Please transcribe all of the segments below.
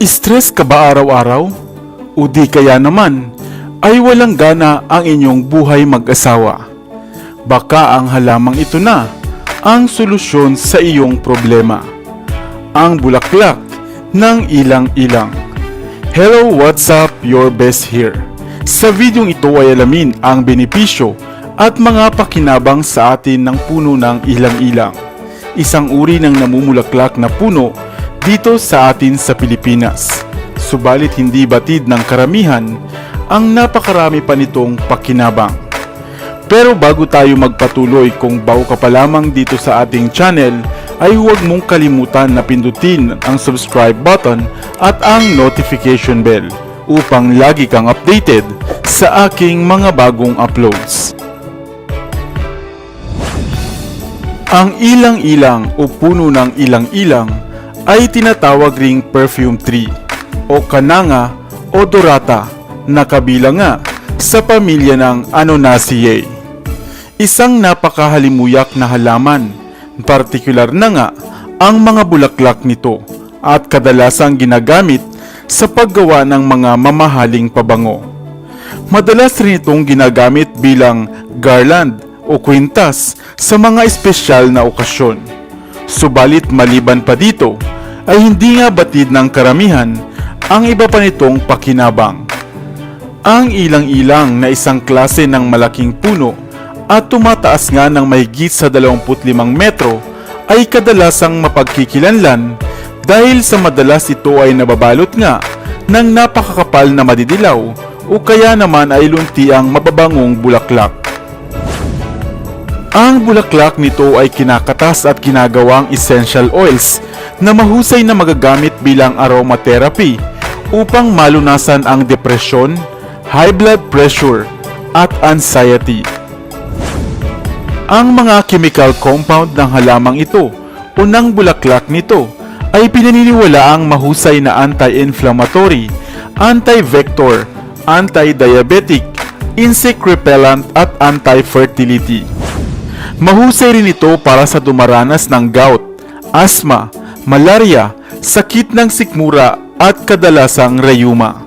Stress ka ba araw-araw? O di kaya naman ay walang gana ang inyong buhay mag-asawa? Baka ang halamang ito na ang solusyon sa iyong problema. Ang bulaklak ng ilang-ilang. Hello, what's up? Your best here. Sa videong ito ay alamin ang benepisyo at mga pakinabang sa atin ng puno ng ilang-ilang. Isang uri ng namumulaklak na puno dito sa atin sa Pilipinas. Subalit hindi batid ng karamihan ang napakarami pa nitong pakinabang. Pero bago tayo magpatuloy kung bago ka pa lamang dito sa ating channel, ay huwag mong kalimutan na pindutin ang subscribe button at ang notification bell upang lagi kang updated sa aking mga bagong uploads. Ang ilang-ilang o puno ng ilang-ilang ay tinatawag ring perfume tree o kananga o dorata na kabilang nga sa pamilya ng Anonaceae. Isang napakahalimuyak na halaman, partikular na nga ang mga bulaklak nito at kadalasang ginagamit sa paggawa ng mga mamahaling pabango. Madalas rin itong ginagamit bilang garland o kwintas sa mga espesyal na okasyon. Subalit maliban pa dito, ay hindi nga batid ng karamihan ang iba pa nitong pakinabang. Ang ilang-ilang na isang klase ng malaking puno at tumataas nga ng mahigit sa 25 metro ay kadalasang mapagkikilanlan dahil sa madalas ito ay nababalot nga ng napakakapal na madidilaw o kaya naman ay lunti ang mababangong bulaklak. Ang bulaklak nito ay kinakatas at ginagawang essential oils na mahusay na magagamit bilang aromatherapy upang malunasan ang depresyon, high blood pressure, at anxiety. Ang mga chemical compound ng halamang ito o bulaklak nito ay pinaniniwalaang mahusay na anti-inflammatory, anti-vector, anti-diabetic, insect repellent at anti-fertility. Mahusay rin ito para sa dumaranas ng gout, asthma, malaria, sakit ng sikmura at kadalasang rayuma.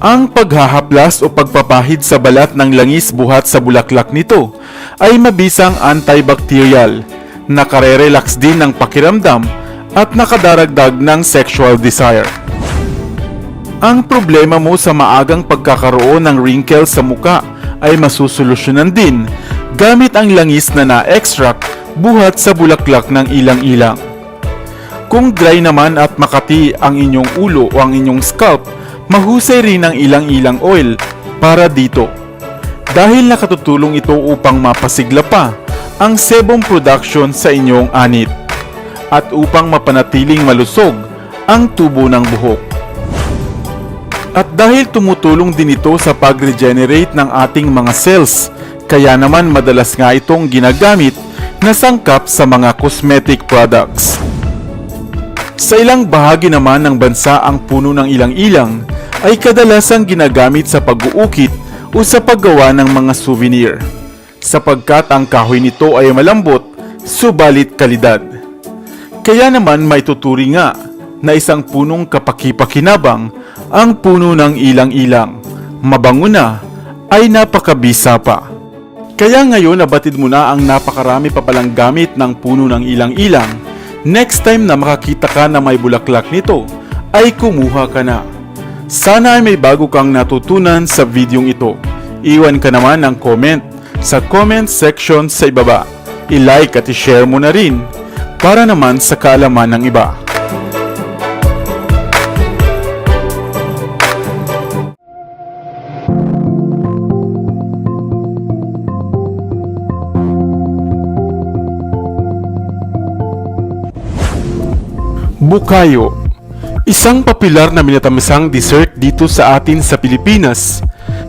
Ang paghahaplas o pagpapahid sa balat ng langis buhat sa bulaklak nito ay mabisang antibacterial, nakarerelax din ng pakiramdam at nakadaragdag ng sexual desire. Ang problema mo sa maagang pagkakaroon ng wrinkles sa muka ay masusolusyonan din gamit ang langis na na-extract buhat sa bulaklak ng ilang-ilang. Kung dry naman at makati ang inyong ulo o ang inyong scalp, mahusay rin ang ilang-ilang oil para dito. Dahil nakatutulong ito upang mapasigla pa ang sebum production sa inyong anit at upang mapanatiling malusog ang tubo ng buhok. At dahil tumutulong din ito sa pag-regenerate ng ating mga cells, kaya naman madalas nga itong ginagamit na sangkap sa mga cosmetic products. Sa ilang bahagi naman ng bansa ang puno ng ilang-ilang ay kadalasang ginagamit sa pag-uukit o sa paggawa ng mga souvenir sapagkat ang kahoy nito ay malambot subalit kalidad. Kaya naman may tuturi nga na isang punong kapakipakinabang ang puno ng ilang-ilang. Mabango na ay napakabisa pa. Kaya ngayon nabatid mo na ang napakarami pa palang gamit ng puno ng ilang-ilang. Next time na makakita ka na may bulaklak nito, ay kumuha ka na. Sana ay may bago kang natutunan sa videong ito. Iwan ka naman ng comment sa comment section sa ibaba. I-like at i-share mo na rin para naman sa kaalaman ng iba. Bukayo Isang popular na minatamisang dessert dito sa atin sa Pilipinas.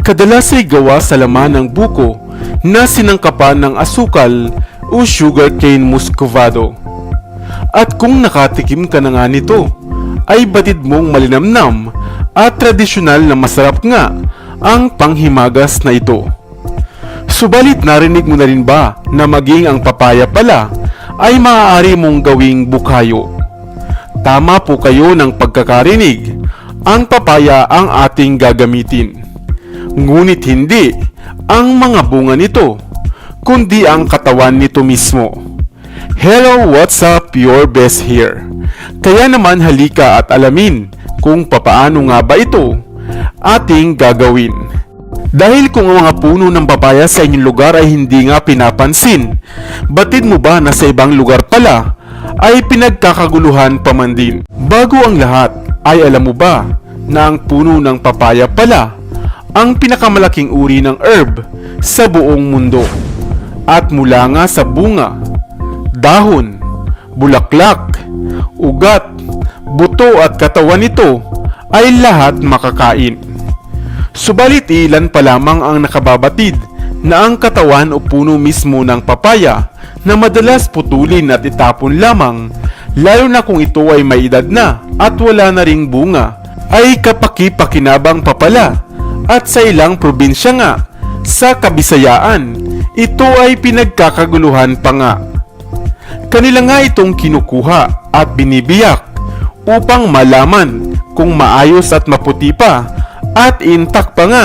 Kadalas ay gawa sa laman ng buko na sinangkapan ng asukal o sugarcane muscovado. At kung nakatikim ka na nga nito, ay batid mong malinamnam at tradisyonal na masarap nga ang panghimagas na ito. Subalit narinig mo na rin ba na maging ang papaya pala ay maaari mong gawing bukayo? Tama po kayo ng pagkakarinig. Ang papaya ang ating gagamitin. Ngunit hindi ang mga bunga nito, kundi ang katawan nito mismo. Hello, what's up? Your best here. Kaya naman halika at alamin kung papaano nga ba ito ating gagawin. Dahil kung ang mga puno ng papaya sa inyong lugar ay hindi nga pinapansin, batid mo ba na sa ibang lugar pala ay pinagkakaguluhan pa man din? Bago ang lahat, ay alam mo ba na ang puno ng papaya pala ang pinakamalaking uri ng herb sa buong mundo? At mula nga sa bunga, dahon, bulaklak, ugat, buto at katawan nito ay lahat makakain. Subalit ilan pa lamang ang nakababatid na ang katawan o puno mismo ng papaya na madalas putulin at itapon lamang lalo na kung ito ay may edad na at wala na ring bunga ay kapaki-pakinabang pa pala at sa ilang probinsya nga sa kabisayaan ito ay pinagkakaguluhan pa nga. Kanila nga itong kinukuha at binibiyak upang malaman kung maayos at maputi pa at intact pa nga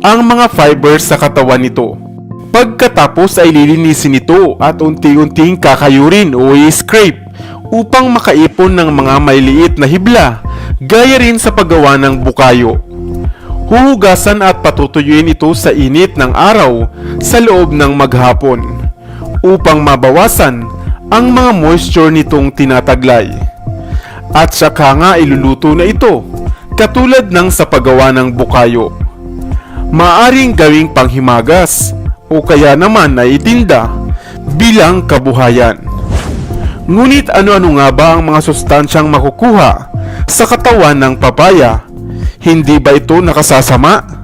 ang mga fibers sa katawan nito. Pagkatapos ay lilinisin ito at unti-unting kakayurin o i-scrape upang makaipon ng mga maliliit na hibla gaya rin sa paggawa ng bukayo. Huhugasan at patutuyuin ito sa init ng araw sa loob ng maghapon upang mabawasan ang mga moisture nitong tinataglay. At saka nga iluluto na ito katulad ng sa paggawa ng bukayo. Maaring gawing panghimagas o kaya naman na itinda bilang kabuhayan. Ngunit ano-ano nga ba ang mga sustansyang makukuha sa katawan ng papaya? Hindi ba ito nakasasama?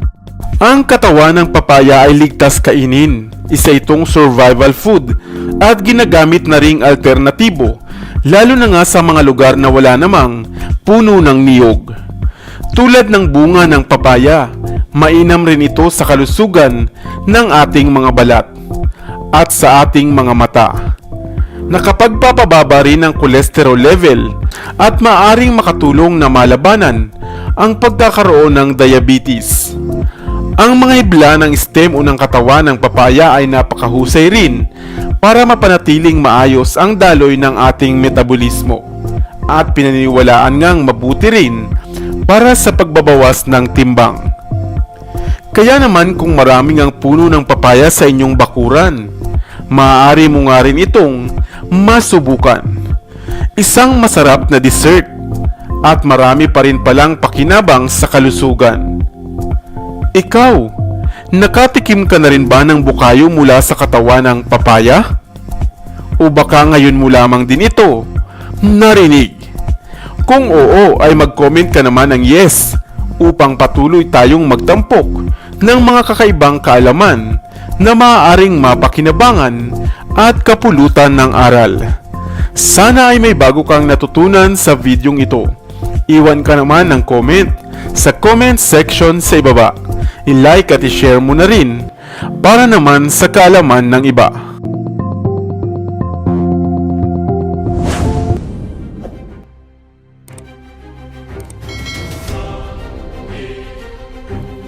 Ang katawan ng papaya ay ligtas kainin. Isa itong survival food at ginagamit na ring alternatibo lalo na nga sa mga lugar na wala namang puno ng niyog. Tulad ng bunga ng papaya, mainam rin ito sa kalusugan ng ating mga balat at sa ating mga mata. Nakapagpapababa rin ng cholesterol level at maaring makatulong na malabanan ang pagkakaroon ng diabetes. Ang mga hibla ng stem o ng katawan ng papaya ay napakahusay rin para mapanatiling maayos ang daloy ng ating metabolismo at pinaniniwalaan ngang mabuti rin para sa pagbabawas ng timbang. Kaya naman kung maraming ang puno ng papaya sa inyong bakuran, maaari mo nga rin itong masubukan. Isang masarap na dessert at marami pa rin palang pakinabang sa kalusugan. Ikaw, nakatikim ka na rin ba ng bukayo mula sa katawan ng papaya? O baka ngayon mo lamang din ito narinig? Kung oo ay mag-comment ka naman ng yes upang patuloy tayong magtampok ng mga kakaibang kaalaman na maaaring mapakinabangan at kapulutan ng aral. Sana ay may bago kang natutunan sa videong ito. Iwan ka naman ng comment sa comment section sa ibaba. I-like at i-share mo na rin para naman sa kaalaman ng iba.